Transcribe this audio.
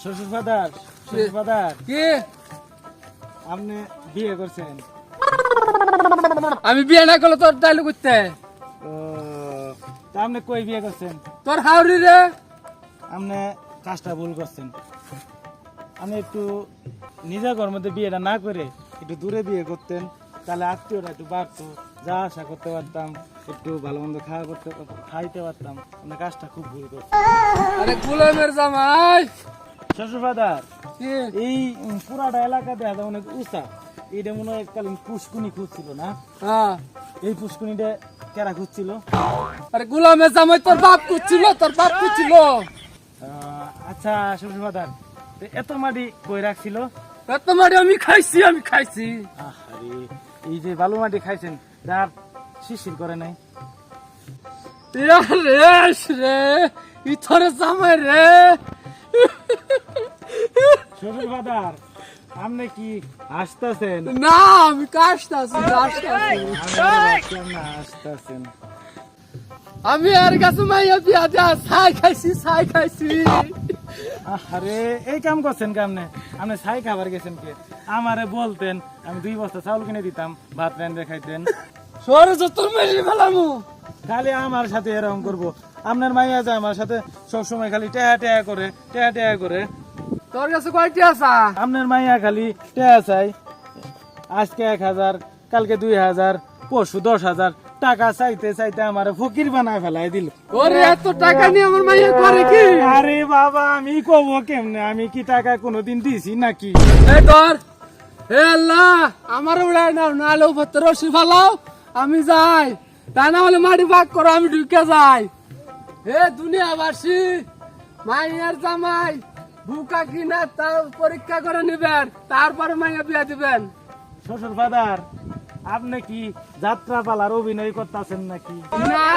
শ্বশুর ফাদার শ্বশুর ফাদার। কি? আপনি বিয়ে করছেন। আমি বিয়ে না করলে তোর ডাইলু করতে ও আপনি কই বিয়ে করছেন? তোর হাওড়ি রে। আপনি কাজটা ভুল করছেন। আমি একটু নিজের ঘর মধ্যে বিয়েটা না করে একটু দূরে বিয়ে করতেন তাহলে আত্মীয়রা একটু বাড়তো যা আশা করতে পারতাম একটু ভালো মন্দ খাওয়া করতে খাইতে পারতাম। আপনি কাজটা খুব ভুল করছেন। আরে গুলামের জামাই! শ্বশুর এই পুরাটা এলাকা দেখা অনেক উঁচা। এইটা মনে হয় এককালীন পুষ্কুনি খুঁজছিল না? হ্যাঁ। এই পুষ্কুনিটা কেরা খুঁজছিল? আরে গুলামের জামাই তোর বাপ করছিল তোর বাপ আহ, আচ্ছা শ্বশুর এত মাটি কই রাখছিল? এত মারি আমি খাইছি আমি খাইছি। এই যে বালু মাটি খাইছেন যার শিশির করে নাই। রেস রে ইথরে জামাই রে। শ্বশুর আপনি কি হাসতেছেন না আমি কাশতাছি আমি আর কাছে মাইয়া বিয়া ছাই খাইছি ছাই খাইছি। আরে এই কাম করছেন কেমনে? আপনি ছাই খাবার গেছেন কে? আমারে বলতেন আমি দুই বস্তা চাউল কিনে দিতাম ভাত রান্ধে খাইতেন। সরে যে তোর মেলি ফেলামু। খালি আমার সাথে এরকম করব। আপনার মাইয়া যায় আমার সাথে সবসময় খালি টেহা টেহা করে টেহা টেহা করে। তোর কাছে কয়টি আসা আপনার মাইয়া খালি টেহা চাই। আজকে এক হাজার কালকে দুই হাজার পরশু দশ হাজার। টাকা চাইতে চাইতে আমার ফকির বানায় ফেলাই দিল। ওরে এত টাকা নিয়ে আমার মাইয়া করে কি? আরে বাবা আমি কব কেমনে? আমি কি টাকা কোনোদিন দিছি নাকি? এই ধর হে আল্লাহ আমার উড়াই নাও নাহলে উপর রশি ফালাও। আমি যাই। তা না হলে মাটি ভাগ করো আমি ঢুকে যাই। হে দুনিয়াবাসী মাইয়ার জামাই বুকা কিনা তা পরীক্ষা করে নেবেন তারপরে মাইয়া বিয়া দিবেন। শ্বশুর ফাদার আপনি কি যাত্রা পালার অভিনয় করতেছেন নাকি? না